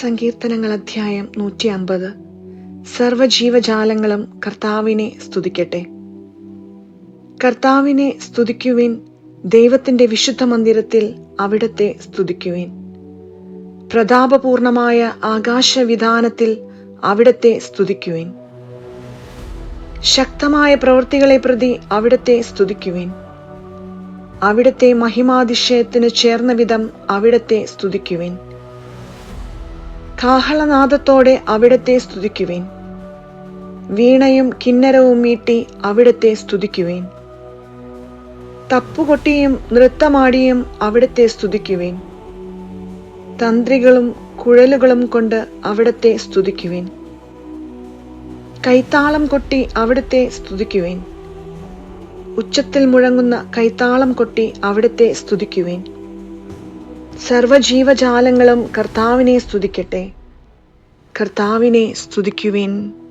സങ്കീർത്തനങ്ങൾ അധ്യായം നൂറ്റി അമ്പത് സർവജീവജാലങ്ങളും കർത്താവിനെ സ്തുതിക്കട്ടെ. കർത്താവിനെ സ്തുതിക്കുവിൻ ദൈവത്തിന്റെ വിശുദ്ധ മന്ദിരത്തിൽ അവിടത്തെ സ്തുതിക്കുവിൻ. പ്രതാപപൂർണമായ ആകാശവിധാനത്തിൽ അവിടത്തെ സ്തുതിക്കുവിൻ. ശക്തമായ പ്രവൃത്തികളെ പ്രതി അവിടത്തെ സ്തുതിക്കുവിൻ. അവിടത്തെ മഹിമാതിശയത്തിന് ചേർന്ന വിധം അവിടത്തെ സ്തുതിക്കുവിൻ. കാഹളനാദത്തോടെ അവിടത്തെ സ്തുതിക്കുവേൻ. വീണയും കിന്നരവും മീട്ടി അവിടത്തെ സ്തുതിക്കുവേൻ. തപ്പുകൊട്ടിയും നൃത്തമാടിയും അവിടത്തെ സ്തുതിക്കുവേൻ. തന്ത്രികളും കുഴലുകളും കൊണ്ട് അവിടത്തെ സ്തുതിക്കുവേൻ. കൈത്താളം കൊട്ടി അവിടത്തെ സ്തുതിക്കുവേൻ. ഉച്ചത്തിൽ മുഴങ്ങുന്ന കൈത്താളം കൊട്ടി അവിടത്തെ സ്തുതിക്കുവിൻ. സർവജീവജാലങ്ങളും കർത്താവിനെ സ്തുതിക്കട്ടെ. കർത്താവിനെ സ്തുതിക്കുവിൻ.